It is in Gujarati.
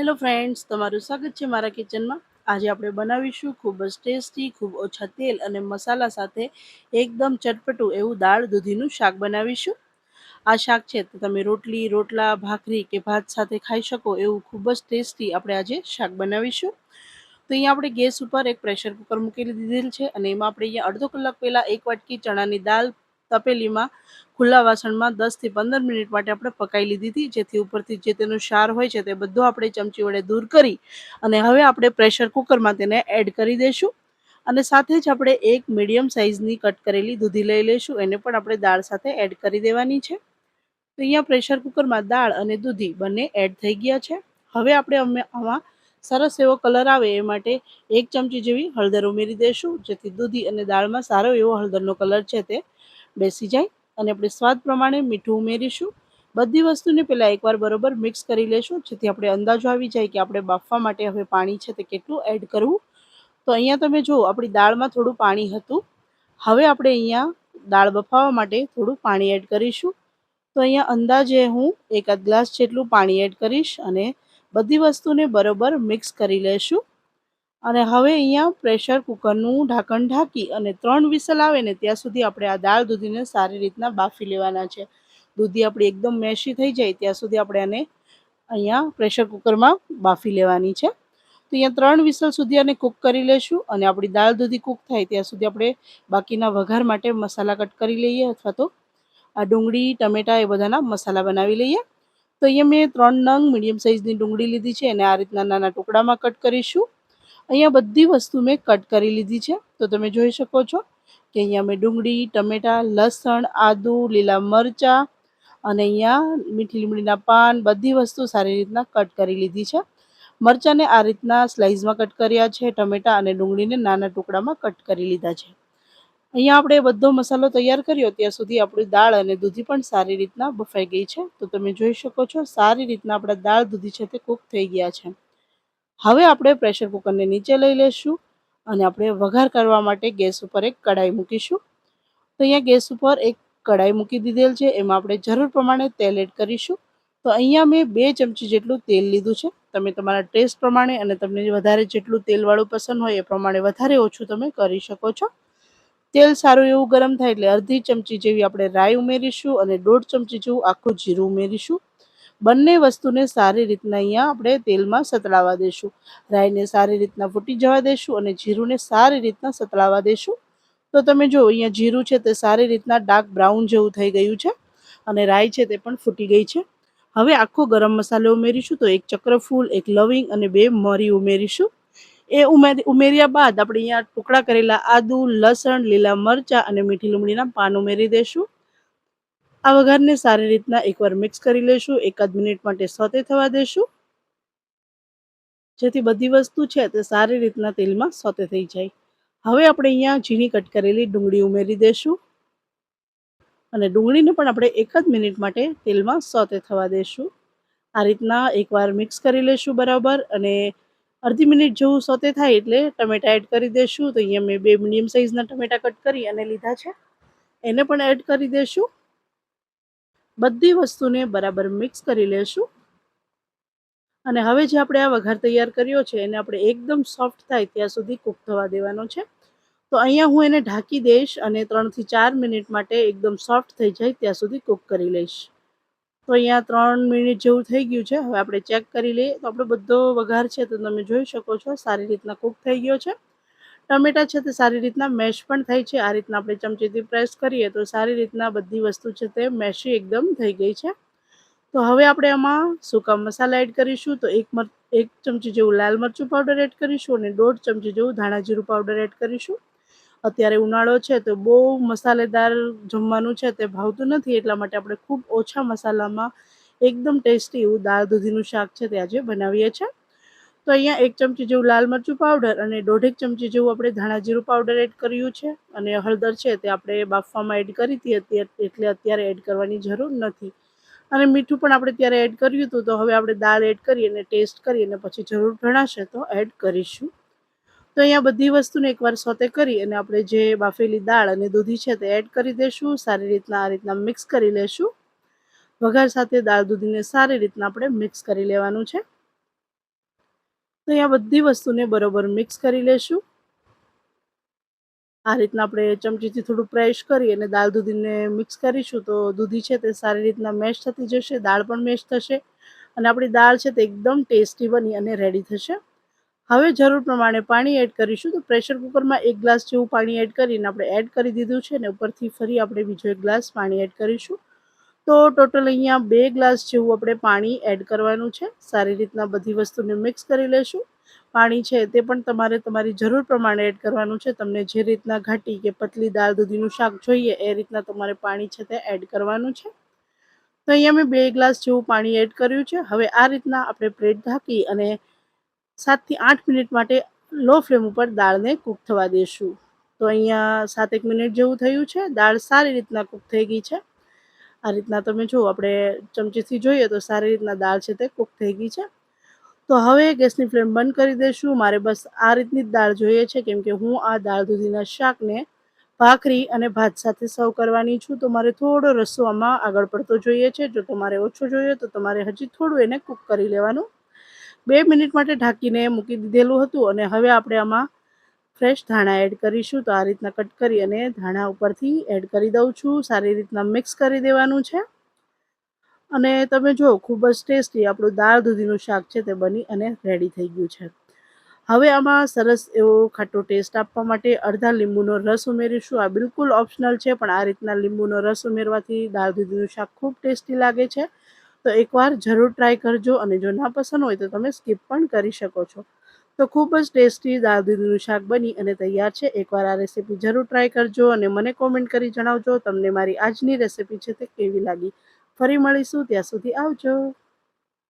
હેલો ફ્રેન્ડ્સ તમારું સ્વાગત છે મારા કિચનમાં આજે આપણે બનાવીશું ખૂબ જ ટેસ્ટી ખૂબ ઓછા તેલ અને મસાલા સાથે એકદમ ચટપટું એવું દાળ દૂધીનું શાક બનાવીશું. આ શાક છે તો તમે રોટલી, રોટલા, ભાખરી કે ભાત સાથે ખાઈ શકો એવું ખૂબ જ ટેસ્ટી આપણે આજે શાક બનાવીશું. તો અહીંયા આપણે ગેસ ઉપર એક પ્રેશર કુકર મૂકી દીધેલ છે અને એમાં આપણે અહીંયા અડધો કલાક પહેલાં એક વાટકી ચણાની દાળ તપેલીમાં ખુલ્લા વાસણમાં દસથી પંદર મિનિટ માટે આપણે પકાવી લીધી હતી, જેથી ઉપરથી જે તેનો ક્ષાર હોય છે તે બધું આપણે ચમચી વડે દૂર કરી અને હવે આપણે પ્રેશર કુકરમાં તેને એડ કરી દઈશું અને સાથે જ આપણે એક મીડિયમ સાઇઝની કટ કરેલી દૂધી લઈ લઈશું, એને પણ આપણે દાળ સાથે એડ કરી દેવાની છે. તો અહીંયા પ્રેશર કુકરમાં દાળ અને દૂધી બંને એડ થઈ ગયા છે. હવે આપણે અમે આમાં સરસ એવો કલર આવે એ માટે એક ચમચી જેવી હળદર ઉમેરી દઈશું, જેથી દૂધી અને દાળમાં સારો એવો હળદરનો કલર છે તે બેસી જાય અને આપણે સ્વાદ પ્રમાણે મીઠું ઉમેરીશું. બધી વસ્તુને પહેલાં એકવાર બરોબર મિક્સ કરી લેશું, જેથી આપણે અંદાજો આવી જાય કે આપણે બાફવા માટે હવે પાણી છે તે કેટલું એડ કરવું. તો અહીંયા તમે જુઓ, આપણી દાળમાં થોડું પાણી હતું. હવે આપણે અહીંયા દાળ બફાવવા માટે થોડું પાણી એડ કરીશું. તો અહીંયા અંદાજે હું એકાદ ગ્લાસ જેટલું પાણી એડ કરીશ અને બધી વસ્તુને બરોબર મિક્સ કરી લેશું. અને હવે અહીંયા પ્રેશર કુકરનું ઢાંકણ ઢાંકી અને ત્રણ વિસલ આવે ને ત્યાં સુધી આપણે આ દાળ દૂધીને સારી રીતના બાફી લેવાના છે. દૂધી આપણી એકદમ મેશી થઈ જાય ત્યાં સુધી આપણે આને અહીંયા પ્રેશર કુકરમાં બાફી લેવાની છે. તો અહીંયા ત્રણ વિસલ સુધી આને કૂક કરી લેશું અને આપણી દાળ દૂધી કૂક થાય ત્યાં સુધી આપણે બાકીના વઘાર માટે મસાલા કટ કરી લઈએ અથવા તો આ ડુંગળી, ટમેટા એ બધાના મસાલા બનાવી લઈએ. તો અહીંયા મેં ત્રણ નંગ મીડિયમ સાઇઝની ડુંગળી લીધી છે અને આ રીતના નાના ટુકડામાં કટ કરીશું. અહીંયા બધી વસ્તુ મેં કટ કરી લીધી છે. તો તમે જોઈ શકો છો કે અહીંયા મેં ડુંગળી, ટમેટાં, લસણ, આદુ, લીલા મરચાં અને અહીંયા મીઠી લીમડીના પાન બધી વસ્તુ સારી રીતના કટ કરી લીધી છે. મરચાંને આ રીતના સ્લાઇઝમાં કટ કર્યા છે, ટમેટાં અને ડુંગળીને નાના ટુકડામાં કટ કરી લીધા છે. અહીંયા આપણે બધો મસાલો તૈયાર કર્યો, ત્યાં સુધી આપણી દાળ અને દૂધી પણ સારી રીતના બફાઈ ગઈ છે. તો તમે જોઈ શકો છો સારી રીતના આપણા દાળ દૂધી છે તે કૂક થઈ ગયા છે. હવે આપણે પ્રેશર કુકરને નીચે લઈ લઈશું અને આપણે વઘાર કરવા માટે ગેસ ઉપર એક કઢાઈ મૂકીશું. તો અહીંયા ગેસ ઉપર એક કઢાઈ મૂકી દીધેલ છે, એમાં આપણે જરૂર પ્રમાણે તેલ એડ કરીશું. તો અહીંયા મેં બે ચમચી જેટલું તેલ લીધું છે. તમે તમારા ટેસ્ટ પ્રમાણે અને તમને વધારે જેટલું તેલવાળું પસંદ હોય એ પ્રમાણે વધારે ઓછું તમે કરી શકો છો. તેલ સારું એવું ગરમ થાય એટલે અડધી ચમચી જેવી આપણે રાઈ ઉમેરીશું અને દોઢ ચમચી જેવું આખું જીરું ઉમેરીશું. બંને વસ્તુને સારી રીતના અહીંયા આપણે તેલમાં સતળાવા દઈશું રાઈને સારી રીતના ફૂટી જવા દઈશું અને જીરુંને સારી રીતના સતળાવા દઈશું તો તમે જો અહીંયા જીરું છે તે સારી રીતના ડાર્ક બ્રાઉન જેવું થઈ ગયું છે અને રાઈ છે તે પણ ફૂટી ગઈ છે. હવે આખો ગરમ મસાલો ઉમેરીશું તો એક ચક્રફૂલ, એક લવિંગ અને બે મરી ઉમેરીશું. એ ઉમેરી, ઉમેર્યા બાદ આપણે અહીંયા ટુકડા કરેલા આદુ, લસણ, લીલા મરચાં અને મીઠી લીમડીના પાન ઉમેરી દઈશું આ વઘારને સારી રીતના એકવાર મિક્સ કરી લઈશું એકાદ મિનિટ માટે સોતે થવા દઈશું જેથી બધી વસ્તુ છે તે સારી રીતના તેલમાં સોતે થઈ જાય. હવે આપણે અહીંયા ઝીણી કટ કરેલી ડુંગળી ઉમેરી દઈશું અને ડુંગળીને પણ આપણે એક જ મિનિટ માટે તેલમાં સોતે થવા દઈશું આ રીતના એકવાર મિક્સ કરી લઈશું બરાબર. અને અડધી મિનિટ જેવું સોતે થાય એટલે ટમેટા એડ કરી દઈશું તો અહીંયા મેં બે મીડિયમ સાઇઝના ટમેટા કટ કરી અને લીધા છે. એને પણ એડ કરી દઈશું બધી વસ્તુને બરાબર મિક્સ કરી લેશું. અને હવે જે આપણે આ વઘાર તૈયાર કર્યો છે, એને આપણે એકદમ સોફ્ટ થાય ત્યાં સુધી કૂક થવા દેવાનો છે. તો અહીંયા હું એને ઢાંકી દઈશ અને ત્રણથી ચાર મિનિટ માટે એકદમ સોફ્ટ થઈ જાય ત્યાં સુધી કૂક કરી લઈશ. તો અહીંયા ત્રણ મિનિટ જેવું થઈ ગયું છે. હવે આપણે ચેક કરી લઈએ. તો આપણો બધો વઘાર છે, તો તમે જોઈ શકો છો, સારી રીતના કૂક થઈ ગયો છે. ટમેટા છે તે સારી રીતના મેશ પણ થાય છે. આ રીતના આપણે ચમચીથી પ્રેસ કરીએ તો સારી રીતના બધી વસ્તુ છે તે મેશી એકદમ થઈ ગઈ છે. તો હવે આપણે આમાં સૂકા મસાલા એડ કરીશું. તો એક એક ચમચી જેવું લાલ મરચું પાવડર એડ કરીશું અને દોઢ ચમચી જેવું ધાણા જીરું પાવડર એડ કરીશું. અત્યારે ઉનાળો છે તો બહુ મસાલેદાર જમવાનું છે તે ભાવતું નથી, એટલા માટે આપણે ખૂબ ઓછા મસાલામાં એકદમ ટેસ્ટી એવું દાળ દૂધીનું શાક છે તે આજે બનાવીએ છીએ. તો અહીંયા એક ચમચી જેવું લાલ મરચું પાવડર અને દોઢેક ચમચી જેવું આપણે ધાણા જીરું પાવડર એડ કર્યું છે. અને હળદર છે તે આપણે બાફવામાં એડ કરી હતી એટલે અત્યારે એડ કરવાની જરૂર નથી. અને મીઠું પણ આપણે ત્યારે એડ કર્યું હતું, તો હવે આપણે દાળ એડ કરી અને ટેસ્ટ કરી અને પછી જરૂર ભણાશે તો એડ કરીશું. તો અહીંયા બધી વસ્તુને એકવાર સોતે કરી અને આપણે જે બાફેલી દાળ અને દૂધી છે તે એડ કરી દઈશું સારી રીતના આ રીતના મિક્સ કરી લેશું. વઘાર સાથે દાળ દૂધીને સારી રીતના આપણે મિક્સ કરી લેવાનું છે. તો અહીંયા બધી વસ્તુને બરોબર મિક્સ કરી લેશું. આ રીતના આપણે ચમચીથી થોડું પ્રેશ કરી અને દાળ દૂધીને મિક્સ કરીશું તો દૂધી છે તે સારી રીતના મેશ થતી જશે, દાળ પણ મેશ થશે અને આપણી દાળ છે તે એકદમ ટેસ્ટી બની અને રેડી થશે. હવે જરૂર પ્રમાણે પાણી એડ કરીશું તો પ્રેશર કુકરમાં એક ગ્લાસ જેવું પાણી એડ કરીને આપણે એડ કરી દીધું છે અને ઉપરથી ફરી આપણે બીજો એક ગ્લાસ પાણી એડ કરીશું. તો ટોટલ અહીંયા બે ગ્લાસ જેવું આપણે પાણી એડ કરવાનું છે. સારી રીતના બધી વસ્તુને મિક્સ કરી લેશું. પાણી છે તે પણ તમારે તમારી જરૂર પ્રમાણે એડ કરવાનું છે. તમને જે રીતના ઘાટી કે પતલી દાળ દૂધીનું શાક જોઈએ એ રીતના તમારે પાણી છે તે એડ કરવાનું છે. તો અહીંયા મેં બે ગ્લાસ જેવું પાણી એડ કર્યું છે. હવે આ રીતના આપણે પ્લેટ ઢાંકી અને સાતથી આઠ મિનિટ માટે લો ફ્લેમ ઉપર દાળને કૂક થવા દેશું. તો અહીંયા સાત એક મિનિટ જેવું થયું છે. દાળ સારી રીતના કૂક થઈ ગઈ છે. આ રીતના તમે જુઓ આપણે ચમચીથી જોઈએ તો સારી રીતના દાળ છે તે કૂક થઈ ગઈ છે. તો હવે ગેસની ફ્લેમ બંધ કરી દઈશું મારે બસ આ રીતની જ દાળ જોઈએ છે. કેમ કે હું આ દાળ દૂધીના શાકને ભાખરી અને ભાત સાથે સર્વ કરવાની છું. તો મારે થોડો રસો આમાં આગળ પડતો જોઈએ છે. જો તમારે ઓછો જોઈએ તો તમારે હજી થોડું એને કૂક કરી લેવાનું. બે મિનિટ માટે ઢાંકીને મૂકી દીધેલું હતું અને હવે આપણે આમાં ફ્રેશ ધાણા એડ કરીશું, તો આ રીતના કટ કરી અને ધાણા ઉપરથી એડ કરી દઉં છું. સારી રીતના મિક્સ કરી દેવાનું છે. અને તમે જુઓ, ખૂબ જ ટેસ્ટી આપણું દાળ દૂધીનું શાક છે, તે બની અને રેડી થઈ ગયું છે. હવે આમાં સરસ એવો ખાટો ટેસ્ટ આપવા માટે અડધા લીંબુનો રસ ઉમેરીશું. આ બિલકુલ ઓપ્શનલ છે, પણ આ રીતના લીંબુનો રસ ઉમેરવાથી દાળ દૂધીનું શાક ખૂબ ટેસ્ટી લાગે છે. તો એકવાર જરૂર ટ્રાય કરજો અને જો ના પસંદ હોય તો તમે સ્કીપ પણ કરી શકો છો. તો ખૂબ જ ટેસ્ટી દાળ દૂધીનું શાક બની અને તૈયાર છે. એકવાર આ રેસીપી જરૂર ટ્રાય કરજો અને મને કોમેન્ટ કરી જણાવજો. તમને મારી આજની રેસીપી છે તે કેવી લાગી? ફરી મળીશું. ત્યાં સુધી આવજો.